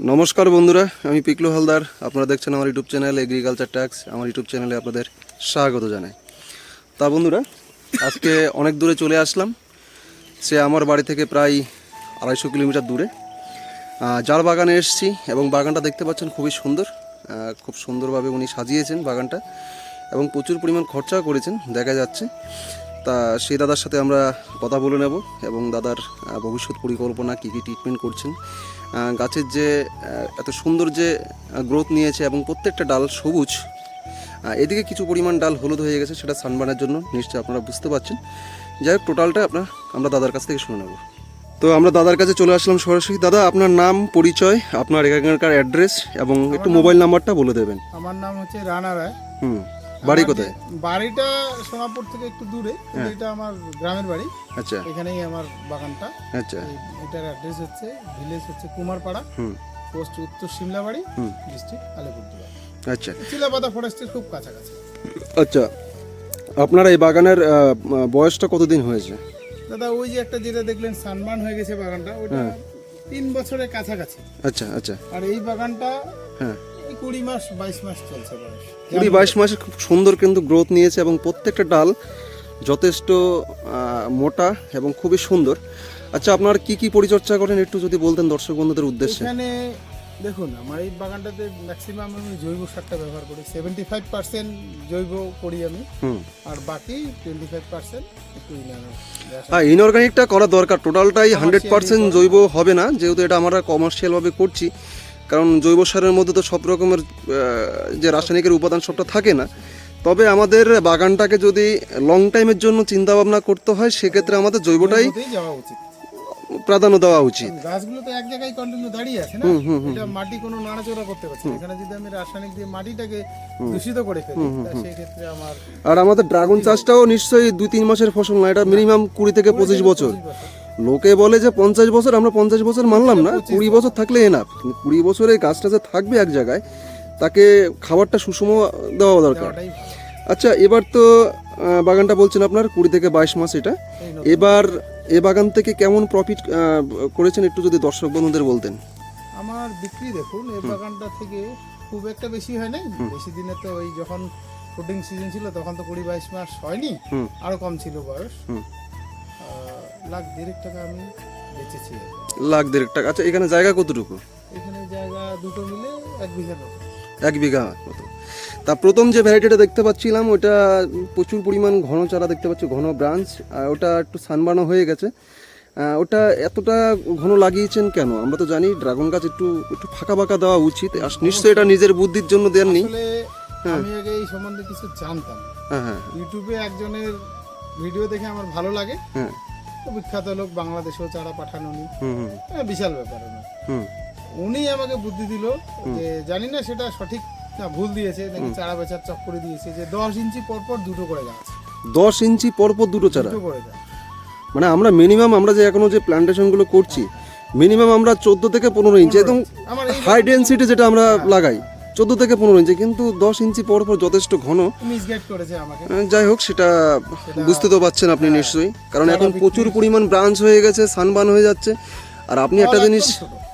নমস্কার বন্ধুরা, আমি পিকলু হালদার। আপনারা দেখছেন আমার ইউটিউব চ্যানেল এগ্রিকালচার ট্যাক্স। আমার ইউটিউব চ্যানেলে আপনাদের স্বাগত জানাই। তা বন্ধুরা, আজকে অনেক দূরে চলে আসলাম। সে আমার বাড়ি থেকে প্রায় আড়াইশো কিলোমিটার দূরে। যার বাগানে এসেছি এবং বাগানটা দেখতে পাচ্ছেন খুবই সুন্দর। খুব সুন্দরভাবে উনি সাজিয়েছেন বাগানটা এবং প্রচুর পরিমাণ খরচাও করেছেন, দেখা যাচ্ছে। তা সেই দাদার সাথে আমরা কথা বলে নেব এবং দাদার ভবিষ্যৎ পরিকল্পনা কী কী ট্রিটমেন্ট করছেন। গাছের যে এত সুন্দর যে গ্রোথ নিয়েছে এবং প্রত্যেকটা ডাল সবুজ এদিকে কিছু পরিমাণ ডাল হলুদ হয়ে গেছে সেটা সানবানের জন্য নিশ্চয়ই আপনারা বুঝতে পারছেন। যাই হোক টোটালটা আপনার আমরা দাদার কাছ থেকে শুনে নেব। তো আমরা দাদার কাছে চলে আসলাম সরাসরি। দাদা আপনার নাম পরিচয় আপনার এখানকার অ্যাড্রেস এবং একটু মোবাইল নাম্বারটা বলে দেবেন। আমার নাম হচ্ছে রানা রায়। হুম। বাড়ি কোথায়? বাড়িটা সোনাপুর থেকে একটু দূরে এটা আমার গ্রামের বাড়ি। আচ্ছা। এখানেই আমার বাগানটা। আচ্ছা। এটার অ্যাড্রেস হচ্ছে ভিলেজ হচ্ছে কুমারপাড়া হুম। পোস্ট উত্তর সিমলাবাড়ি হুম। ডিস্ট্রিক্ট আলিপুরদুয়ার। আচ্ছা। চিলাপাতা ফরেস্টের খুব কাছাকাছি। আচ্ছা আপনার এই বাগানের বয়সটা কতদিন হয়েছে? দাদা ওই যে একটা যেটা দেখলেন সানবান হয়ে গেছে বাগানটা ওটা হ্যাঁ। তিন বছরের কাছাকাছি। আচ্ছা আচ্ছা। আর এই বাগানটা হ্যাঁ। কুড়ি মাস বাইশ মাস চলছে বয়স। কুড়ি বাইশ মাসে খুব সুন্দর কিন্তু গ্রোথ নিয়েছে এবং প্রত্যেকটা ডাল যথেষ্ট মোটা এবং খুবই সুন্দর। আচ্ছা আপনার কি কি পরিচর্যা করেন একটু যদি বলতেন দর্শক বন্ধুদের উদ্দেশ্যে? এখানে দেখুন আমার এই বাগানটাতে ম্যাক্সিমাম আমি জৈব সারটা ব্যবহার করি। সেভেন্টি ফাইভ পার্সেন্ট জৈব করি আমি আর বাকি টোয়েন্টি ফাইভ পার্সেন্ট একটু হ্যাঁ ইনঅর্গানিকটা করা দরকার। টোটালটাই হান্ড্রেড পার্সেন্ট জৈব হবে না যেহেতু এটা আমরা কমার্শিয়ালভাবে করছি। কারণ জৈব সারের মধ্যে তো সব রকমের যে রাসায়নিকের উপাদান সবটা থাকে না। তবে আমাদের বাগানটাকে যদি লং টাইমের জন্য চিন্তা ভাবনা করতে হয় সেক্ষেত্রে আমাদের জৈবটাই প্রাধান্য দেওয়া উচিত। গাছগুলো তো এক জায়গায় কন্টিনিউ দাঁড়িয়ে আছে না। এটা মাটি কোনো নাড়াচড়া করতে পারছে এখানে যদি আমি রাসায়নিক দিয়ে মাটিটাকে দূষিত করে ফেলি সেই ক্ষেত্রে আমার আর আমাদের ড্রাগন চাষটাও নিশ্চয়ই দুই তিন মাসের ফসল না এটা মিনিমাম কুড়ি থেকে পঁচিশ বছর। লোকে বলে যে পঞ্চাশ বছর আমরা পঞ্চাশ বছর মানলাম না কুড়ি বছর থাকলে এনাফ কুড়ি বছরে গাছটা যে থাকবে এক জায়গায় তাকে খাবারটা সুষম দেওয়া দরকার। আচ্ছা এবার তো বাগানটা বলছেন আপনার কুড়ি থেকে বাইশ মাস এটা। এবার এ বাগান থেকে কেমন প্রফিট করেছেন একটু যদি দর্শক বন্ধুদের বলতেন? আমার বিক্রি দেখুন এই বাগানটা থেকে খুব একটা বেশি হয় নাই। বেশি দিনে তো ওই যখন ফ্রুটিং সিজন ছিল তখন তো কুড়ি বাইশ মাস হয়নি। আরও কম ছিল বয়স। লাখ দেড়েক টাকা আমি বেচেছি লাখ দেড়েক টাকা। আচ্ছা এখানে জায়গা কতটুকু? এখানে জায়গা দুটো মিলে এক মতো। এক বিঘা মতো। তা প্রথম যে ভ্যারাইটিটা দেখতে পাচ্ছিলাম ওটা প্রচুর পরিমাণ ঘন চারা দেখতে পাচ্ছি ঘন ব্রাঞ্চ। আর ওটা একটু সানবানো হয়ে গেছে। ওটা এতটা ঘন লাগিয়েছেন কেন? আমরা তো জানি ড্রাগন গাছ একটু একটু ফাঁকা ফাঁকা দেওয়া উচিত। আর নিশ্চয়ই এটা নিজের বুদ্ধির জন্য দেননি আসলে আমি আগে এই সম্বন্ধে কিছু জানতাম। হ্যাঁ হ্যাঁ। ইউটিউবে একজনের ভিডিও দেখে আমার ভালো লাগে। হ্যাঁ। বিখ্যাত লোক বাংলাদেশেও চারা পাঠানো উনি। হুম হুম। এটা বিশাল ব্যাপার না হুম। উনি আমাকে বুদ্ধি দিল যে জানি না সেটা সঠিক না ভুল দিয়েছে নাকি চারা বেচার চক্করে দিয়েছে যে দশ ইঞ্চি পর পর দুটো করে গাছ। দশ ইঞ্চি পরপর দুটো চারা? দুটো করে গাছ। মানে আমরা মিনিমাম আমরা যে এখনও যে প্ল্যান্টেশনগুলো করছি মিনিমাম আমরা চোদ্দ থেকে পনেরো ইঞ্চি একদম হাই ডেন্সিটি যেটা আমরা লাগাই। চোদ্দ থেকে পনেরো ইঞ্চি কিন্তু দশ ইঞ্চি পর পর যথেষ্ট ঘন। যাই হোক সেটা বুঝতে তো পারছেন আপনি নিশ্চয়ই। কারণ এখন প্রচুর পরিমাণ ব্রাঞ্চ হয়ে গেছে সানবান হয়ে যাচ্ছে। আর আপনি একটা জিনিস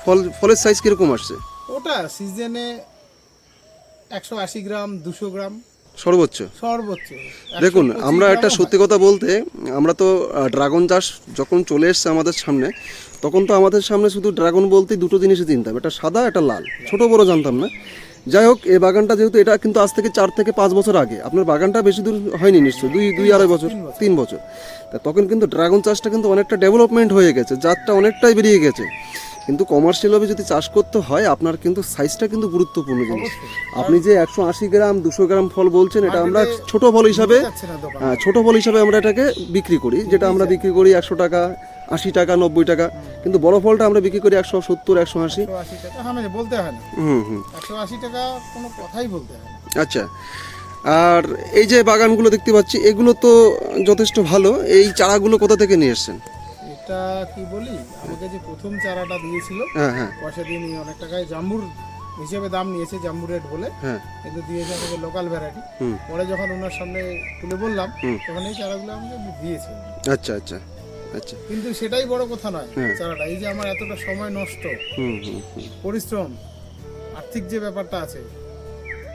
ফল ফলের সাইজ কীরকম আসছে? ওটা সিজনে একশো আশি গ্রাম দুশো গ্রাম। সর্বোচ্চ। সর্বোচ্চ। দেখুন আমরা একটা সত্যি কথা বলতে আমরা তো ড্রাগন চাষ যখন চলে এসছে আমাদের সামনে তখন তো আমাদের সামনে শুধু ড্রাগন বলতে দুটো জিনিসই চিনতাম এটা সাদা একটা লাল। ছোট বড় জানতাম না। যাই হোক এই বাগানটা যেহেতু এটা কিন্তু আজ থেকে চার থেকে পাঁচ বছর আগে। আপনার বাগানটা বেশি দূর হয়নি নিশ্চয়ই দুই দুই আড়াই বছর তিন বছর। তা তখন কিন্তু ড্রাগন চাষটা কিন্তু অনেকটা ডেভেলপমেন্ট হয়ে গেছে জাতটা অনেকটাই বেরিয়ে গেছে। কিন্তু কমার্শিয়ালভাবে যদি চাষ করতে হয় আপনার কিন্তু সাইজটা কিন্তু গুরুত্বপূর্ণ জিনিস। আপনি যে একশো আশি গ্রাম দুশো গ্রাম ফল বলছেন এটা আমরা ছোট ফল হিসাবে হ্যাঁ, ছোট ফল হিসাবে আমরা এটাকে বিক্রি করি যেটা আমরা বিক্রি করি একশো টাকা আশি টাকা নব্বই টাকা। কিন্তু বড় ফলটা আমরা বিক্রি করি একশো সত্তর একশো আশি। হ্যাঁ বলতে হয় না। হুম হুম। একশো আশি টাকা কোনো কথাই বলতে হয় আচ্ছা। আর এই যে বাগানগুলো দেখতে পাচ্ছি এগুলো তো যথেষ্ট ভালো। এই চারাগুলো কোথা থেকে নিয়ে এসছেন? এটা কি বলি? আমাকে যে প্রথম চারাটা দিয়েছিল হ্যাঁ হ্যাঁ। পয়সা দিয়ে নিয়ে অনেক টাকায় জাম্বুর হিসেবে দাম নিয়েছে জাম্বু রেট বলে। হ্যাঁ। কিন্তু দিয়েছে আমাকে লোকাল ভ্যারাইটি হুম। পরে যখন ওনার সামনে তুলে বললাম। তখন এই চারাগুলো আমাকে দিয়েছে। আচ্ছা আচ্ছা। আচ্ছা। কিন্তু সেটাই বড় কথা নয়। হ্যাঁ। চারাটা এই যে আমার এতটা সময় নষ্ট পরিশ্রম আর্থিক যে ব্যাপারটা আছে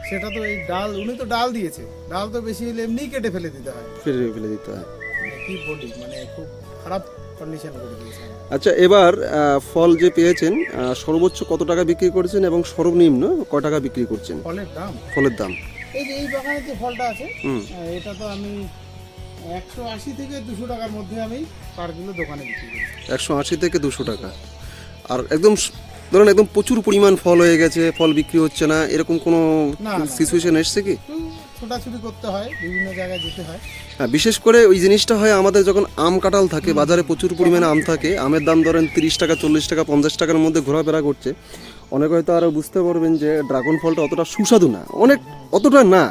সেটা তো এই ডাল উনি তো ডাল দিয়েছে। ডাল তো বেশি হলে এমনিই কেটে ফেলে দিতে হয়। ফেলে ফেলে দিতে হয়। মানে কি বলি মানে খুব খারাপ কন্ডিশন করে দিয়েছে। আচ্ছা এবার ফল যে পেয়েছেন সর্বোচ্চ কত টাকা বিক্রি করেছেন এবং সর্বনিম্ন কয় টাকা বিক্রি করছেন? ফলের দাম? ফলের দাম। এই যে এই বাগানে যে ফলটা আছে এটা তো আমি একশো আশি থেকে দুশো টাকার মধ্যে আমি পার কিলো দোকানে বিক্রি করি। একশো আশি থেকে দুশো টাকা। আর একদম ধরুন একদম প্রচুর পরিমাণ ফল হয়ে গেছে ফল বিক্রি হচ্ছে না এরকম কোনো। সিচুয়েশন এসছে কি? ছোটাছুটি করতে হয় বিভিন্ন জায়গায় যেতে হয়। হ্যাঁ বিশেষ করে ওই জিনিসটা হয় আমাদের যখন আম কাঁঠাল থাকে বাজারে প্রচুর পরিমাণে আম থাকে আমের দাম ধরেন তিরিশ টাকা চল্লিশ টাকা পঞ্চাশ টাকার মধ্যে ঘোরাফেরা করছে। অনেক হয়তো আরও বুঝতে পারবেন যে ড্রাগন ফলটা অতটা সুস্বাদু না অনেক অতটা না।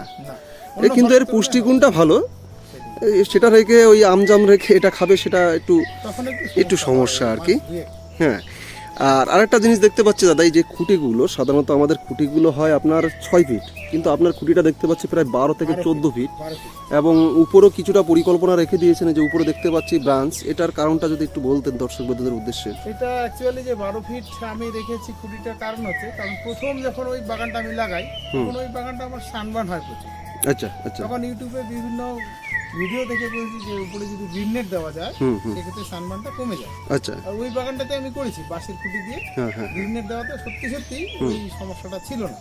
কিন্তু এর পুষ্টিগুণটা ভালো সেটা রেখে ওই আমজাম রেখে এটা খাবে সেটা একটু একটু সমস্যা আর কি। হ্যাঁ আর আরেকটা জিনিস দেখতে পাচ্ছি দাদা এই যে খুঁটিগুলো সাধারণত আমাদের খুঁটিগুলো হয় আপনার ছয় ফিট কিন্তু আপনার খুঁটিটা দেখতে পাচ্ছি প্রায় বারো থেকে চোদ্দ ফিট এবং উপরও কিছুটা পরিকল্পনা রেখে দিয়েছেন যে উপরে দেখতে পাচ্ছি ব্রাঞ্চ এটার কারণটা যদি একটু বলতেন দর্শক বন্ধুদের উদ্দেশ্যে। এটা অ্যাকচুয়ালি যে বারো ফিট আমি রেখেছি খুঁটিটার কারণ হচ্ছে কারণ প্রথম যখন ওই বাগানটা আমি লাগাই তখন ওই বাগানটা আমার সানবার্ন হয় প্রচুর। আচ্ছা আচ্ছা। তখন ইউটিউবে বিভিন্ন ভিডিও দেখে বলছি যে উপরে যদি গ্রিন নেট দেওয়া যায় সেক্ষেত্রে সানবার্নটা কমে যায়। আচ্ছা। আর ওই বাগানটাতে আমি করেছি বাঁশের খুঁটি দিয়ে হ্যাঁ হ্যাঁ। গ্রিন নেট দেওয়াতে সত্যি সত্যি ওই সমস্যাটা ছিল না।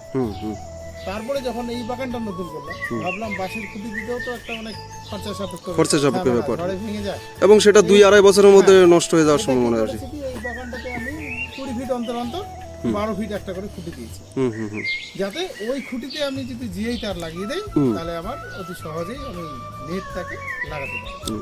তারপরে যখন এই বাগানটা নতুন করলাম ভাবলাম বাঁশের খুঁটি দিতেও তো একটা অনেক খরচা সাপেক্ষ খরচা সাপেক্ষ ব্যাপার। ভেঙে যায়। এবং সেটা দুই আড়াই বছরের মধ্যে নষ্ট হয়ে যাওয়ার সম্ভাবনা আছে। এই বাগানটাতে আমি কুড়ি ফিট অন্তর অন্তর বারো ফিট একটা করে খুঁটি দিয়েছি। হুম হুম হুম। যাতে ওই খুঁটিতে আমি যদি জিআই তার লাগিয়ে দেই তাহলে আমার অতি সহজেই আমি নেটটাকে লাগাতে পারি।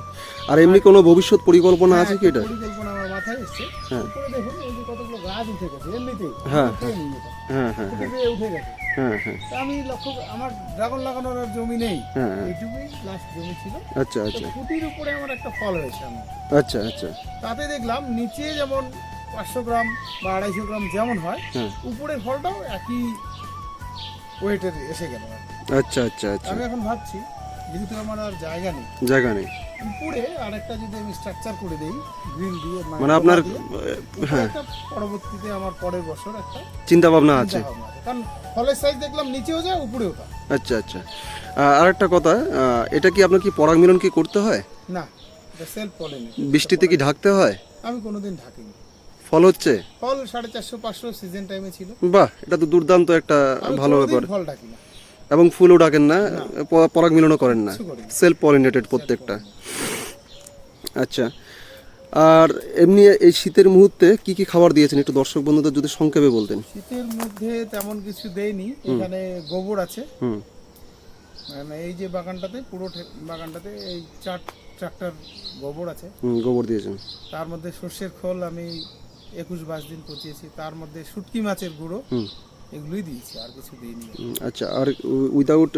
আর এমনি কোনো ভবিষ্যৎ পরিকল্পনা আছে কি এটা? পরিকল্পনা আমার মাথায় এসছে। হ্যাঁ। উপরে দেখুন এই যে কতগুলো গাছ উঠে গেছে এমনিতেই হ্যাঁ। উঠেনি হ্যাঁ। হ্যাঁ উঠে গেছে। হ্যাঁ হ্যাঁ। আমি লক্ষ্য আমার ড্রাগন লাগানোর আর জমি নেই। হ্যাঁ হ্যাঁ। এইটুকুই লাস্ট জমি ছিল। আচ্ছা আচ্ছা। খুঁটির উপরে আমার একটা ফল হয়েছে আচ্ছা আচ্ছা। তাতে দেখলাম নিচে যেমন পাঁচশো গ্রাম বা আড়াইশো গ্রাম যেমন হয় উপরের ফলটাও একই ওয়েটের এসে গেল আচ্ছা আচ্ছা আচ্ছা। আমি এখন ভাবছি যেহেতু আমার আর জায়গা নেই জায়গা নেই। উপরে আরেকটা যদি আমি স্ট্রাকচার করে দেই গ্রিল দিয়ে মানে আপনার হ্যাঁ। পরবর্তীতে আমার পরের বছর একটা চিন্তা ভাবনা আছে। কারণ ফলের সাইজ দেখলাম নিচেও যায় উপরেও যায়। আচ্ছা আচ্ছা। আর একটা কথা এটা কি আপনার কি পরাগ মিলন কি করতে হয়? না সেলফ পলেনি বৃষ্টিতে কি ঢাকতে হয়? আমি কোনোদিন ঢাকিনি। ফল হচ্ছে? ফল সাড়ে চারশো পাঁচশো সিজন টাইমে ছিল। বাহ এটা তো দুর্দান্ত একটা ভালো ব্যাপার। ফল না। এবং ফুলও ডাকেন না পরাগ মিলনও করেন না। সেলফ পলিনেটেড প্রত্যেকটা। আচ্ছা আর এমনি এই শীতের মুহূর্তে কি কি খাবার দিয়েছেন? একটু দর্শক বন্ধুদের যদি সংক্ষেপে বলতেন। শীতের মধ্যে তেমন কিছু দেয়নি এখানে গোবর আছে। মানে এই যে বাগানটাতে পুরো বাগানটাতে এই চার ট্রাক্টর গোবর আছে। হুম গোবর দিয়েছেন। তার মধ্যে সর্ষের খোল আমি একুশ বাইশ দিন পচিয়েছি। তার মধ্যে শুটকি মাছের গুঁড়ো এগুলোই দিয়েছি আর কিছু দিইনি। আচ্ছা আর উইদাউট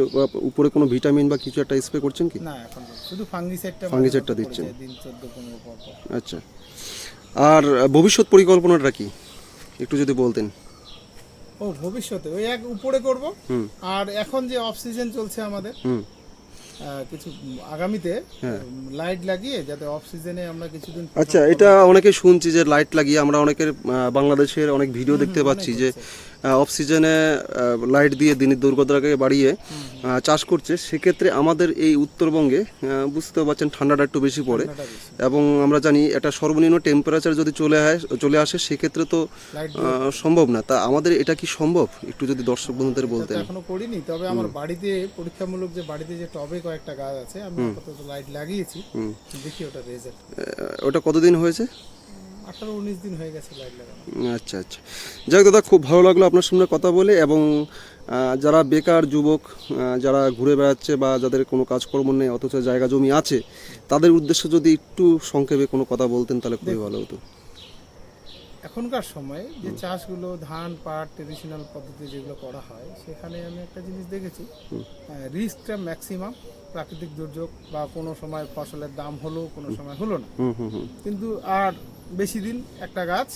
উপরে কোনো ভিটামিন বা কিছু একটা স্প্রে করছেন কি? না এখন শুধু ফাঙ্গিসাইডটা Fungicide-টা দিচ্ছেন। দিন চোদ্দ পনেরো পর পর। আচ্ছা। আর ভবিষ্যৎ পরিকল্পনাটা কি? একটু যদি বলতেন। ও ভবিষ্যতে। ওই এক উপরে করব আর এখন যে অফ সিজন চলছে আমাদের কিছু আগামীতে হ্যাঁ। লাইট লাগিয়ে যাতে অফ সিজনে আমরা কিছুদিন আচ্ছা এটা অনেকে শুনছি যে লাইট লাগিয়ে আমরা অনেকের বাংলাদেশের অনেক ভিডিও দেখতে পাচ্ছি যে অফ সিজনে লাইট দিয়ে দিনের দুর্গতাকে বাড়িয়ে চাষ করছে সেক্ষেত্রে আমাদের এই উত্তরবঙ্গে বুঝতে পারছেন ঠান্ডাটা একটু বেশি পড়ে। এবং আমরা জানি এটা সর্বনিম্ন টেম্পারেচার যদি চলে আসে চলে আসে সেক্ষেত্রে তো সম্ভব না। তা আমাদের এটা কি সম্ভব? একটু যদি দর্শক বন্ধুদের বলতেন। এখনও করিনি তবে আমার বাড়িতে পরীক্ষামূলক যে বাড়িতে যে টবে কয়েকটা গাছ আছে আমি লাইট লাগিয়েছি দেখি ওটা রেজাল্ট ওটা কতদিন হয়েছে? আঠারো উনিশ দিন হয়ে গেছে লাইট লাগানো। আচ্ছা আচ্ছা। যাই হোক দাদা খুব ভালো লাগল আপনার সঙ্গে কথা বলে এবং যারা বেকার যুবক যারা ঘুরে বেড়াচ্ছে বা যাদের কোনো কাজকর্ম নেই অথচ জায়গা জমি আছে তাদের উদ্দেশ্যে যদি একটু সংক্ষেপে কোনো কথা বলতেন তাহলে খুবই ভালো হতো। এখনকার সময়ে যে চাষগুলো ধান পাট ট্রেডিশনাল পদ্ধতি যেগুলো করা হয় সেখানে আমি একটা জিনিস দেখেছি। রিস্কটা ম্যাক্সিমাম প্রাকৃতিক দুর্যোগ বা কোনো সময় ফসলের দাম হলো কোনো সময় হলো না। কিন্তু আর বেশি দিন একটা গাছ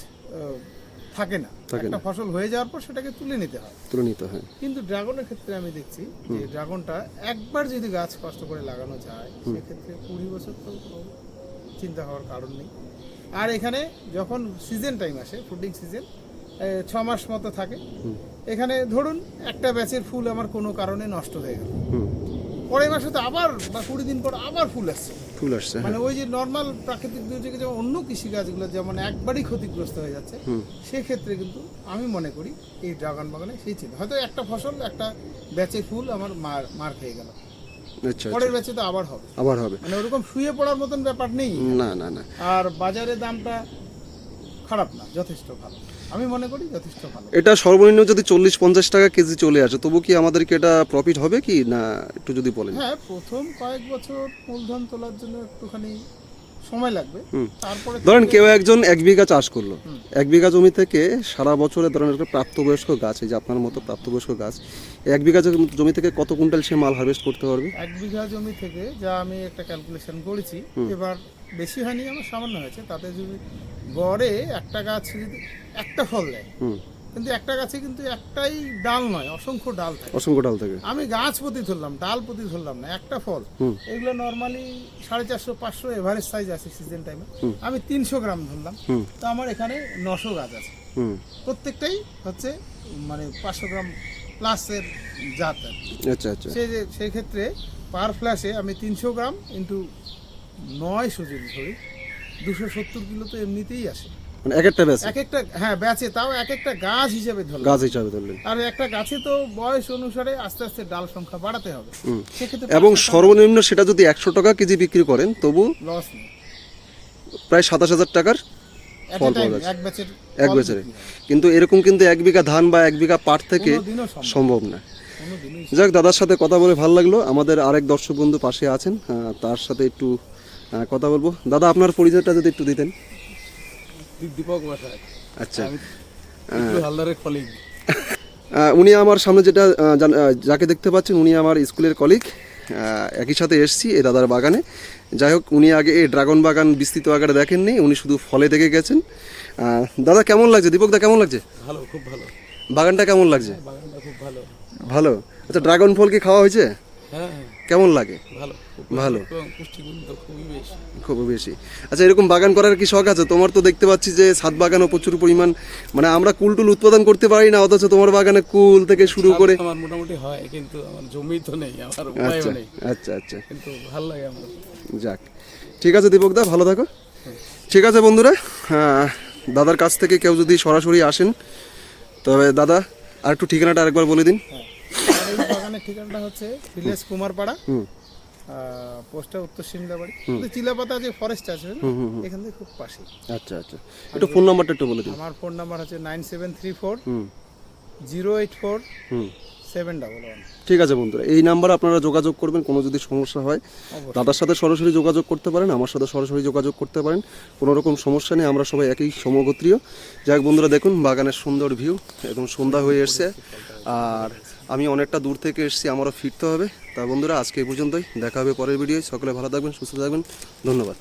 থাকে না। একটা ফসল হয়ে যাওয়ার পর সেটাকে তুলে নিতে হয়। তুলে নিতে হয়। কিন্তু ড্রাগনের ক্ষেত্রে আমি দেখছি যে ড্রাগনটা একবার যদি গাছ কষ্ট করে লাগানো যায় সেক্ষেত্রে কুড়ি বছর তো কোনো চিন্তা হওয়ার কারণ নেই। আর এখানে যখন সিজন টাইম আসে ফুডিং সিজন ছ মাস মতো থাকে। এখানে ধরুন একটা ব্যাচের ফুল আমার কোনো কারণে নষ্ট হয়ে গেল। পরের মাসে তো আবার বা কুড়ি দিন পর আবার ফুল আসছে। ফুল আসছে হ্যাঁ। মানে ওই যে নর্মাল প্রাকৃতিক দুর্যোগে যেমন অন্য কৃষিকাজগুলো যেমন একবারই ক্ষতিগ্রস্ত হয়ে যাচ্ছে। সেক্ষেত্রে কিন্তু আমি মনে করি এই ড্রাগন বাগানে সেই ছিল হয়তো একটা ফসল একটা ব্যাচের ফুল আমার মার মার খেয়ে গেল। আচ্ছা পরের আচ্ছা ব্যাচে তো আবার হবে। আবার হবে। মানে ওরকম শুয়ে পড়ার মতন ব্যাপার নেই। না না না। আর বাজারে দামটা খারাপ না যথেষ্ট ভালো। আমি মনে করি যথেষ্ট ভালো। এটা সর্বনিম্ন যদি চল্লিশ পঞ্চাশ টাকা কেজি চলে আসে তবু কি আমাদেরকে এটা প্রফিট হবে কি? না একটু যদি বলেন। হ্যাঁ প্রথম কয়েক বছর মূলধন তোলার জন্য একটুখানি সময় লাগবে। তারপরে ধরেন কেউ একজন এক বিঘা চাষ করল। এক বিঘা জমি থেকে সারা বছরে ধরেন একটা প্রাপ্তবয়স্ক গাছ এই যে আপনার মতো প্রাপ্তবয়স্ক গাছ এক বিঘা জমি- জমি থেকে কত কুইন্টাল সে মাল হারভেস্ট করতে পারবে? এক বিঘা জমি থেকে যা আমি একটা ক্যালকুলেশন করেছি এবার বেশি হয়নি আমার সামান্য হয়েছে। তাতে যদি গড়ে একটা গাছ যদি একটা ফল দেয় কিন্তু একটা গাছে কিন্তু একটাই ডাল নয় অসংখ্য ডাল থাকে। অসংখ্য ডাল থেকে। আমি গাছ প্রতি ধরলাম ডাল প্রতি ধরলাম না একটা ফল। এগুলো নর্মালি সাড়ে চারশো পাঁচশো এভারেজ সাইজ আছে সিজন টাইমে আমি তিনশো গ্রাম ধরলাম। তো আমার এখানে নশো গাছ আছে। প্রত্যেকটাই হচ্ছে মানে পাঁচশো গ্রাম প্লাসের জাত। আচ্ছা আচ্ছা। সেই ক্ষেত্রে পার ফ্ল্যাশে আমি তিনশো গ্রাম ইন্টু নয়শো যদি ধরি দুশো সত্তর কিলো তো এমনিতেই আসে। মানে এক একটা ব্যাচ? এক একটা হ্যাঁ ব্যাচে তাও এক একটা গাছ হিসেবে ধরলাম গাছ হিসাবে ধরলেন। আর একটা গাছে তো বয়স অনুসারে আস্তে আস্তে ডাল সংখ্যা বাড়াতে হবে। সেক্ষেত্রে এবং সর্বনিম্ন সেটা যদি একশো টাকা কেজি বিক্রি করেন তবু লস নেই। প্রায় সাতাশ হাজার টাকার ফল পাওয়া যাচ্ছে। এক বছরে কিন্তু এরকম কিন্তু এক বিঘা ধান বা এক বিঘা পাট থেকে সম্ভব না। যাক দাদার সাথে কথা বলে ভালো লাগল। আমাদের আরেক দর্শক বন্ধু পাশে আছেন। তার সাথে একটু কথা বলব। দাদা আপনার পরিচয়টা যদি একটু দিতেন। দীপক আচ্ছা। হালদারের কলিগ উনি আমার সামনে যেটা যাকে দেখতে পাচ্ছেন উনি আমার স্কুলের কলিগ একই সাথে এসছি এই দাদার বাগানে। যাই হোক উনি আগে এই ড্রাগন বাগান বিস্তৃত আকারে দেখেননি উনি শুধু ফলে দেখে গেছেন। দাদা কেমন লাগছে? দীপক দা কেমন লাগছে? ভালো খুব ভালো। বাগানটা কেমন লাগছে? বাগানটা খুব ভালো। ভালো? আচ্ছা ড্রাগন ফল কি খাওয়া হয়েছে? হ্যাঁ হ্যাঁ, কেমন লাগে? ভালো খুব ভালো। খুবই বেশি। আচ্ছা এরকম বাগান করার কি শখ আছে? তোমার তো দেখতে পাচ্ছি যে ছাদ বাগানও প্রচুর পরিমাণ মানে আমরা কুল টুল উৎপাদন করতে পারি না অথচ তোমার বাগানে কুল থেকে শুরু করে আমার মোটামুটি হয় কিন্তু আমার জমি তো নেই আমার আচ্ছা আচ্ছা আচ্ছা। কিন্তু ভালো লাগে আমার। যাক। ঠিক আছে দীপক দা ভালো থাকো। ঠিক আছে বন্ধুরা হ্যাঁ দাদার কাছ থেকে কেউ যদি সরাসরি আসেন তবে দাদা আর একটু ঠিকানাটা আরেকবার বলে দিন। বাগানের ঠিকানাটা হচ্ছে ভিলেজ কুমারপাড়া হুম। পোস্টটা উত্তর সিমলাবাড়ি চিলাপাতা যে ফরেস্ট আছে এখান থেকে খুব পাশে আচ্ছা আচ্ছা। একটু ফোন নাম্বারটা একটু বলে দিন। আমার ফোন নাম্বার হচ্ছে nine seven three four zero eight four hmm. Seven double one ঠিক আছে বন্ধুরা এই নাম্বারে আপনারা যোগাযোগ করবেন কোনো যদি সমস্যা হয় দাদার সাথে সরাসরি যোগাযোগ করতে পারেন আমার সাথে সরাসরি যোগাযোগ করতে পারেন কোনো রকম সমস্যা নেই আমরা সবাই একই সমগোত্রীয়। যাক বন্ধুরা দেখুন বাগানের সুন্দর ভিউ এখন সন্ধ্যা হয়ে এসছে আর আমি অনেকটা দূর থেকে এসেছি, আমারও ফিরতে হবে। তা বন্ধুরা, আজকে এই পর্যন্তই। দেখা হবে পরের ভিডিও সকলে ভালো থাকবেন, সুস্থ থাকবেন। ধন্যবাদ।